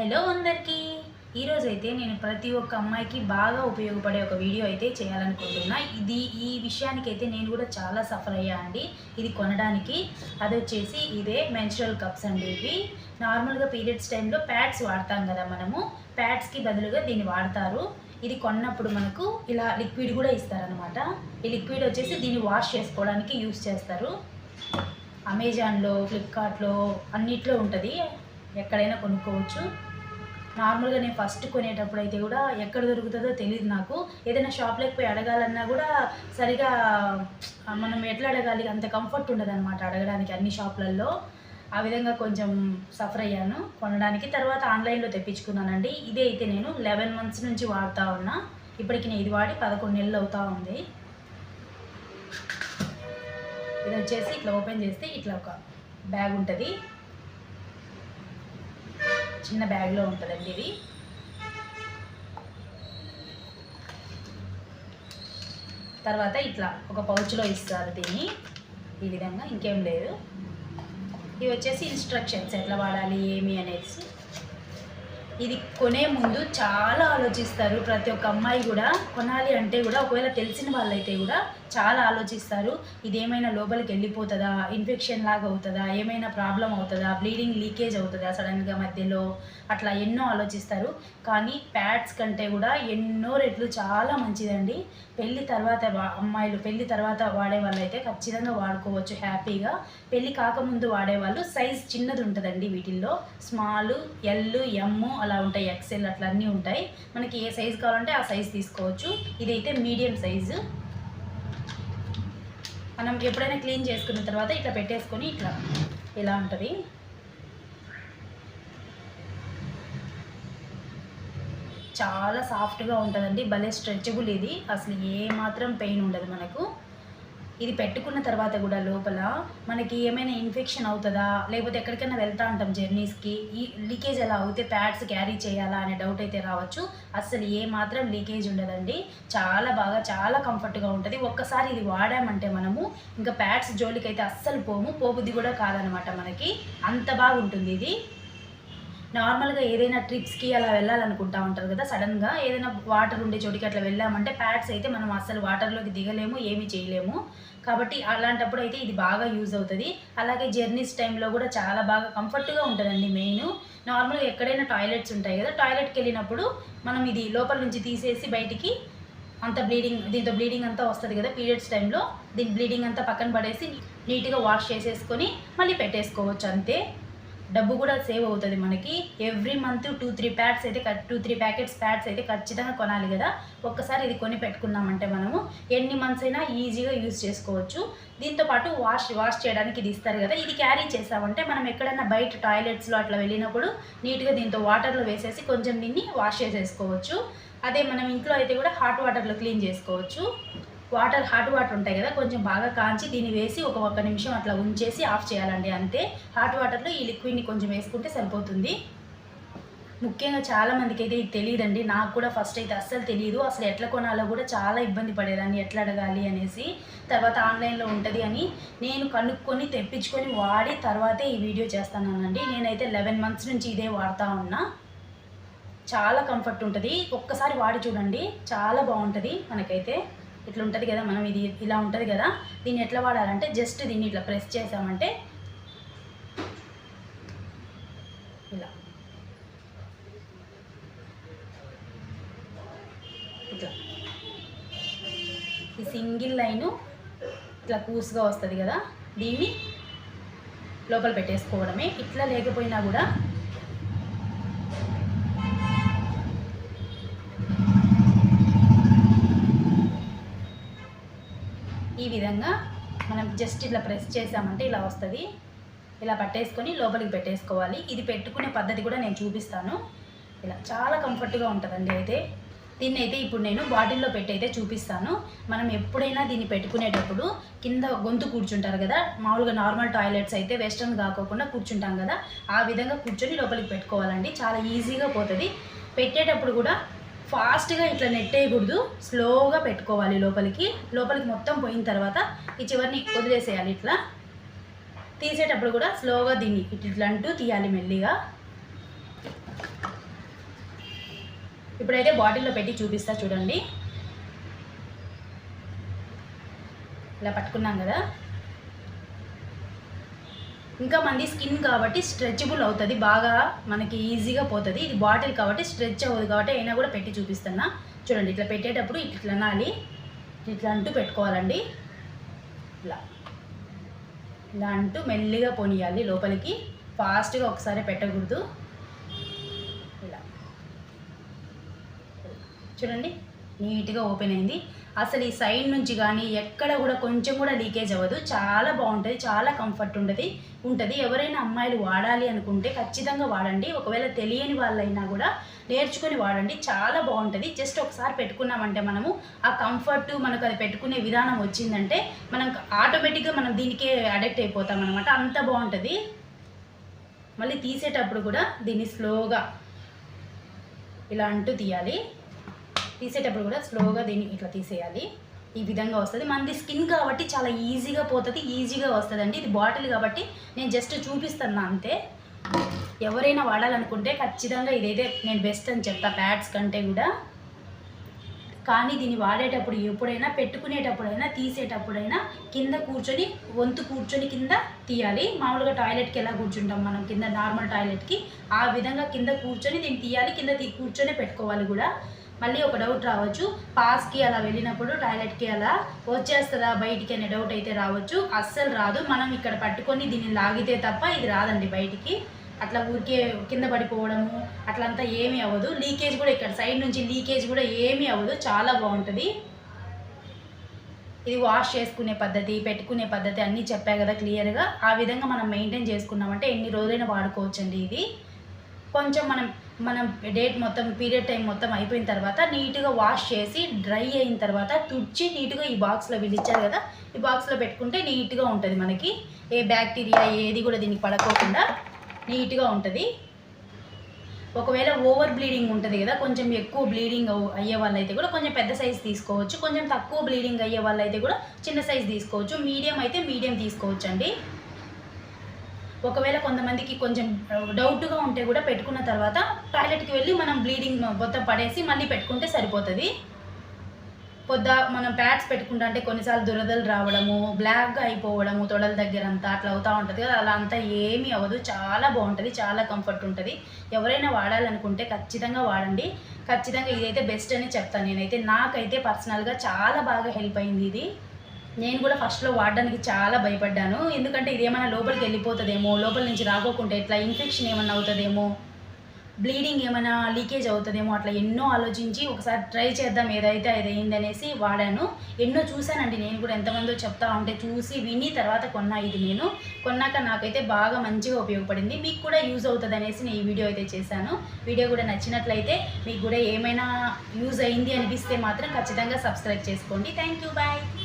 Hello అందరికీ. ఈరోజు అయితే నేను ప్రతి ఒక్క అమ్మాయికి బాగా ఉపయోగపడే ఒక వీడియో అయితే చేయాలనుకుంటున్నా. ఇది ఈ విషయానికైతే నేను కూడా చాలా సఫర్ అయ్యా అండి. ఇది కొనడానికి. అది వచ్చేసి ఇదే మెన్స్ట్రల్ కప్స్ అండి ఇవి నార్మల్గా పీరియడ్స్ టైంలో ప్యాడ్స్ వాడతాం కదా మనము. ప్యాడ్స్కి బదులుగా దీన్ని వాడతారు. ఇది కొన్నప్పుడు మనకు ఇలా లిక్విడ్ కూడా ఇస్తారనమాట ఈ లిక్విడ్ వచ్చేసి దీన్ని వాష్ చేసుకోవడానికి యూస్ చేస్తారు. అమెజాన్లో ఫ్లిప్కార్ట్లో అన్నిట్లో ఉంటుంది. ఎక్కడైనా కొనుక్కోవచ్చు. నార్మల్గా నేను ఫస్ట్ కొనేటప్పుడు అయితే కూడా ఎక్కడ దొరుకుతుందో తెలియదు నాకు. ఏదైనా షాప్లోకి పోయి అడగాలన్నా కూడా సరిగా మనం ఎట్లా అడగాలి? అంత కంఫర్ట్ ఉండదు అనమాట అడగడానికి అన్ని షాపులలో. ఆ విధంగా కొంచెం సఫర్ అయ్యాను. కొనడానికి తర్వాత ఆన్లైన్లో తెప్పించుకున్నానండి. ఇదే అయితే నేను లెవెన్ మంత్స్ నుంచి వాడుతూ ఉన్నా. ఇప్పటికి నేను ఇది వాడి పదకొండు నెలలు అవుతూ ఉంది. ఇది వచ్చేసి ఇట్లా ఓపెన్ చేస్తే ఇట్లా ఒక బ్యాగ్ ఉంటుంది. చిన్న బ్యాగ్లో ఉంటుందండి ఇది. తర్వాత ఇట్లా ఒక పౌచ్లో ఇస్తారు దీన్ని. ఈ విధంగా ఇంకేం లేదు. ఇవి వచ్చేసి ఇన్స్ట్రక్షన్స్ ఎట్లా వాడాలి ఏమి అనేసి. ఇది కొనే ముందు చాలా ఆలోచిస్తారు. ప్రతి ఒక్క అమ్మాయి కూడా కొనాలి అంటే కూడా ఒకవేళ తెలిసిన వాళ్ళైతే కూడా చాలా ఆలోచిస్తారు. ఇది ఏమైనా లోపలికి వెళ్ళిపోతుందా? ఇన్ఫెక్షన్ లాగా అవుతుందా? ఏమైనా ప్రాబ్లం అవుతుందా? బ్లీడింగ్ లీకేజ్ అవుతుందా సడన్గా మధ్యలో? అట్లా ఎన్నో ఆలోచిస్తారు. కానీ ప్యాడ్స్ కంటే కూడా ఎన్నో రెట్లు చాలా మంచిదండి. పెళ్ళి తర్వాత అమ్మాయిలు పెళ్ళి తర్వాత వాడే వాళ్ళైతే ఖచ్చితంగా వాడుకోవచ్చు హ్యాపీగా. పెళ్ళి కాకముందు వాడేవాళ్ళు సైజ్ చిన్నది ఉంటుందండి వీటిల్లో. స్మాల్ ఎల్ ఎమ్ అలా అలా ఉంటాయి ఎక్సెల్ అట్లా అన్నీ ఉంటాయి. మనకి ఏ సైజు కావాలంటే ఆ సైజు తీసుకోవచ్చు. ఇదైతే మీడియం సైజు మనం ఎప్పుడైనా క్లీన్ చేసుకున్న తర్వాత ఇట్లా పెట్టేసుకొని ఇట్లా ఇలా ఉంటుంది? చాలా సాఫ్ట్గా ఉంటుందండి. భలే స్ట్రెచబుల్ ఇది. అసలు ఏ మాత్రం పెయిన్ ఉండదు మనకు. ఇది పెట్టుకున్న తర్వాత కూడా లోపల మనకి ఏమైనా ఇన్ఫెక్షన్ అవుతుందా? లేకపోతే ఎక్కడికైనా వెళ్తా ఉంటాం జర్నీస్కి ఈ లీకేజ్ ఎలా అవుతే ప్యాడ్స్ క్యారీ చేయాలా అనే డౌట్ అయితే రావచ్చు. అస్సలు ఏ మాత్రం లీకేజ్ ఉండదండి. చాలా బాగా చాలా కంఫర్ట్గా ఉంటుంది. ఒక్కసారి ఇది వాడామంటే మనము ఇంకా ప్యాడ్స్ జోలికి అయితే అస్సలు పోము. పోబుద్ది కూడా కాదనమాట మనకి. అంత బాగుంటుంది ఇది. నార్మల్గా ఏదైనా ట్రిప్స్కి అలా వెళ్ళాలనుకుంటా ఉంటారు కదా సడన్గా ఏదైనా వాటర్ ఉండే చోటికి అట్లా వెళ్ళామంటే ప్యాడ్స్ అయితే మనం అస్సలు వాటర్లోకి దిగలేము ఏమి చేయలేము. కాబట్టి అలాంటప్పుడు అయితే ఇది బాగా యూజ్ అవుతుంది. అలాగే జర్నీస్ టైంలో కూడా చాలా బాగా కంఫర్ట్గా ఉంటుందండి మెయిన్. నార్మల్గా ఎక్కడైనా టాయిలెట్స్ ఉంటాయి కదా టాయిలెట్కి వెళ్ళినప్పుడు మనం ఇది లోపల నుంచి తీసేసి బయటికి అంత బ్లీడింగ్ దీంతో బ్లీడింగ్ అంతా వస్తుంది కదా పీరియడ్స్ టైంలో దీని బ్లీడింగ్ అంతా పక్కన పడేసి నీట్గా వాష్ చేసేసుకొని మళ్ళీ పెట్టేసుకోవచ్చు అంతే. డబ్బు కూడా సేవ్ అవుతుంది మనకి. Every month two three pads అయితే టూ త్రీ ప్యాకెట్స్ ప్యాడ్స్ అయితే ఖచ్చితంగా కొనాలి కదా. ఒక్కసారి ఇది కొని పెట్టుకున్నామంటే మనము ఎన్ని మంత్స్ అయినా ఈజీగా యూజ్ చేసుకోవచ్చు. దీంతో పాటు వాష్ వాష్ చేయడానికి ఇది ఇస్తారు కదా. ఇది క్యారీ చేసామంటే మనం ఎక్కడైనా బయట టాయిలెట్స్లో అట్లా వెళ్ళినప్పుడు నీట్గా దీంతో వాటర్లో వేసేసి కొంచెం దీన్ని వాష్ చేసేసుకోవచ్చు. అదే మనం ఇంట్లో అయితే కూడా హాట్ వాటర్లో క్లీన్ చేసుకోవచ్చు. వాటర్ హాట్ వాటర్ ఉంటాయి కదా కొంచెం బాగా కాంచి దీన్ని వేసి ఒక ఒక్క నిమిషం అట్లా ఉంచేసి ఆఫ్ చేయాలండి అంతే. హాట్ వాటర్లో ఈ లిక్విడ్ని కొంచెం వేసుకుంటే సరిపోతుంది. ముఖ్యంగా చాలామందికి అయితే ఇది తెలియదండి. నాకు కూడా ఫస్ట్ అయితే అస్సలు తెలియదు. అసలు ఎట్లా కొనాలో కూడా చాలా ఇబ్బంది పడేదాన్ని ఎట్లా అడగాలి అనేసి. తర్వాత ఆన్లైన్లో ఉంటుంది అని నేను కనుక్కొని తెప్పించుకొని వాడి తర్వాతే ఈ వీడియో చేస్తానండి నేనైతే లెవెన్ మంత్స్ నుంచి ఇదే వాడుతూ ఉన్నా. చాలా కంఫర్ట్ ఉంటుంది. ఒక్కసారి వాడి చూడండి. చాలా బాగుంటుంది మనకైతే. ఇట్లా ఉంటుంది కదా మనం ఇది ఇలా ఉంటుంది కదా దీన్ని ఎట్లా వాడాలంటే జస్ట్ దీన్ని ఇట్లా ప్రెస్ చేసామంటే ఇలా. ఇట్లా. ఈ సింగిల్ లైను ఇట్లా కూసుగా వస్తుంది కదా దీన్ని లోపల పెట్టేసుకోవడమే. ఇట్లా లేకపోయినా కూడా ఈ విధంగా మనం జస్ట్ ఇట్లా ప్రెస్ చేసామంటే ఇలా వస్తుంది. ఇలా పట్టేసుకొని లోపలికి పెట్టేసుకోవాలి. ఇది పెట్టుకునే పద్ధతి కూడా నేను చూపిస్తాను. ఇలా చాలా కంఫర్ట్గా ఉంటుందండి అయితే. దీన్ని అయితే ఇప్పుడు నేను బాటిల్లో పెట్టి అయితే చూపిస్తాను. మనం ఎప్పుడైనా దీన్ని పెట్టుకునేటప్పుడు కింద గొంతు కూర్చుంటారు కదా మామూలుగా నార్మల్ టాయిలెట్స్ అయితే వెస్ట్రన్ కాకోకుండా కూర్చుంటాం కదా ఆ విధంగా కూర్చొని లోపలికి పెట్టుకోవాలండి. చాలా ఈజీగా పోతుంది. పెట్టేటప్పుడు కూడా ఫాస్ట్గా ఇట్లా నెట్టేయకూడదు. స్లోగా పెట్టుకోవాలి లోపలికి. లోపలికి మొత్తం పోయిన తర్వాత ఈ చివరిని వదిలేసేయాలి ఇట్లా. తీసేటప్పుడు కూడా స్లోగా దీన్ని ఇట్లా అంటూ తీయాలి మెల్లిగా. ఇప్పుడైతే బాటిల్లో పెట్టి చూపిస్తా చూడండి. ఇలా పట్టుకున్నాం కదా. ఇంకా మంది స్కిన్ కాబట్టి స్ట్రెచబుల్ అవుతుంది బాగా మనకి ఈజీగా పోతుంది. ఇది బాటిల్ కాబట్టి స్ట్రెచ్ అవ్వదు కాబట్టి అయినా కూడా పెట్టి చూపిస్తున్నా. చూడండి ఇట్లా పెట్టేటప్పుడు ఇట్లా అనాలి. ఇట్లా అంటూ పెట్టుకోవాలండి. ఇలా. ఇలా అంటూ మెల్లిగా పోనీయాలి లోపలికి. ఫాస్ట్గా ఒకసారి పెట్టకూడదు. ఇలా. చూడండి. నీట్గా ఓపెన్ అయింది. అసలు ఈ సైడ్ నుంచి కానీ ఎక్కడ కూడా కొంచెం కూడా లీకేజ్ అవ్వదు. చాలా బాగుంటుంది. చాలా కంఫర్ట్ ఉంటుంది. ఉంటుంది. ఎవరైనా అమ్మాయిలు వాడాలి అనుకుంటే ఖచ్చితంగా వాడండి. ఒకవేళ తెలియని వాళ్ళైనా కూడా నేర్చుకొని వాడండి. చాలా బాగుంటుంది. జస్ట్ ఒకసారి పెట్టుకున్నామంటే మనము ఆ కంఫర్ట్ మనకు అది పెట్టుకునే విధానం వచ్చిందంటే మనం ఆటోమేటిక్గా మనం దీనికే అడక్ట్ అయిపోతాం అనమాట అంత బాగుంటుంది. మళ్ళీ తీసేటప్పుడు కూడా దీన్ని స్లోగా ఇలా అంటూ తీయాలి. తీసేటప్పుడు కూడా స్లోగా దీన్ని ఇట్లా తీసేయాలి. ఈ విధంగా వస్తుంది. మనది స్కిన్ కాబట్టి చాలా ఈజీగా పోతుంది. ఈజీగా వస్తుంది అండి ఇది బాటిల్ కాబట్టి నేను జస్ట్ చూపిస్తాను అంతే. ఎవరైనా వాడాలనుకుంటే ఖచ్చితంగా ఇదైతే నేను బెస్ట్ అని చెప్తా. ప్యాడ్స్ కంటే కూడా. కానీ దీన్ని వాడేటప్పుడు ఎప్పుడైనా పెట్టుకునేటప్పుడైనా తీసేటప్పుడైనా కింద కూర్చొని వంతు కూర్చొని కింద తీయాలి. మామూలుగా టాయిలెట్కి ఎలా కూర్చుంటాం మనం? కింద నార్మల్ టాయిలెట్కి. ఆ విధంగా కింద కూర్చొని దీన్ని తీయాలి. కింద తీ కూర్చొని పెట్టుకోవాలి కూడా. మళ్ళీ ఒక డౌట్ రావచ్చు. పాస్కి అలా వెళ్ళినప్పుడు టాయిలెట్కి అలా వచ్చేస్తుందా బయటికి అనే డౌట్ అయితే రావచ్చు. అస్సలు రాదు. మనం ఇక్కడ పట్టుకొని దీన్ని లాగితే తప్ప ఇది రాదండి బయటికి. అట్లా ఊరికే కింద పడిపోవడము అట్లంతా ఏమీ అవ్వదు. లీకేజ్ కూడా ఇక్కడ సైడ్ నుంచి లీకేజ్ కూడా ఏమీ అవ్వదు. చాలా బాగుంటుంది. ఇది వాష్ చేసుకునే పద్ధతి పెట్టుకునే పద్ధతి అన్నీ చెప్పా కదా క్లియర్గా ఆ విధంగా మనం మెయింటైన్ చేసుకున్నామంటే ఎన్ని రోజులైనా వాడుకోవచ్చండి ఇది. కొంచెం మనం మనం డేట్ మొత్తం పీరియడ్ టైం మొత్తం అయిపోయిన తర్వాత నీట్గా వాష్ చేసి డ్రై అయిన తర్వాత తుడిచి నీట్గా ఈ బాక్స్లో వీళ్ళు ఇచ్చారు కదా ఈ బాక్స్లో పెట్టుకుంటే నీట్గా ఉంటుంది మనకి. ఏ బ్యాక్టీరియా ఏది కూడా దీనికి పడకోకుండా నీట్గా ఉంటుంది. ఒకవేళ ఓవర్ బ్లీడింగ్ ఉంటుంది కదా కొంచెం ఎక్కువ బ్లీడింగ్ అయ్యే వాళ్ళైతే కూడా కొంచెం పెద్ద సైజ్ తీసుకోవచ్చు. కొంచెం తక్కువ బ్లీడింగ్ అయ్యే వాళ్ళైతే కూడా చిన్న సైజ్ తీసుకోవచ్చు. మీడియం అయితే మీడియం తీసుకోవచ్చు అండి ఒకవేళ కొంతమందికి కొంచెం డౌట్గా ఉంటే కూడా పెట్టుకున్న తర్వాత టాయిలెట్కి వెళ్ళి మనం బ్లీడింగ్ మొత్తం పడేసి మళ్ళీ పెట్టుకుంటే సరిపోతుంది. పొద్ద మనం ప్యాడ్స్ పెట్టుకుంటా అంటే కొన్నిసార్లు దురదలు రావడము బ్లాక్గా అయిపోవడము తొడల దగ్గర అంతా అట్లా అవుతూ ఉంటుంది కదా. అలా అంతా ఏమీ అవ్వదు. చాలా బాగుంటుంది చాలా కంఫర్ట్ ఉంటుంది. ఎవరైనా వాడాలనుకుంటే ఖచ్చితంగా వాడండి. ఖచ్చితంగా ఇదైతే బెస్ట్ అని చెప్తాను నేనైతే. నాకైతే పర్సనల్గా చాలా బాగా హెల్ప్ అయింది ఇది. నేను కూడా ఫస్ట్లో వాడడానికి చాలా భయపడ్డాను. ఎందుకంటే ఇది ఏమైనా లోపలికి వెళ్ళిపోతుందేమో లోపల నుంచి రాకోకుంటే ఇట్లా ఇన్ఫెక్షన్ ఏమైనా అవుతుందేమో బ్లీడింగ్ ఏమైనా లీకేజ్ అవుతుందేమో అట్లా ఎన్నో ఆలోచించి ఒకసారి ట్రై చేద్దాం ఏదైతే అది అనేసి వాడాను. ఎన్నో చూశానండి నేను కూడా ఎంతమందో చెప్తా ఉంటే చూసి విని తర్వాత కొన్నా ఇది నేను. కొన్నాక నాకైతే బాగా మంచిగా ఉపయోగపడింది. మీకు కూడా యూజ్ అవుతుంది అనేసి నేను ఈ వీడియో అయితే చేశాను. వీడియో కూడా నచ్చినట్లయితే మీకు కూడా ఏమైనా యూజ్ అయింది అనిపిస్తే మాత్రం ఖచ్చితంగా సబ్స్క్రైబ్ చేసుకోండి. Thank you bye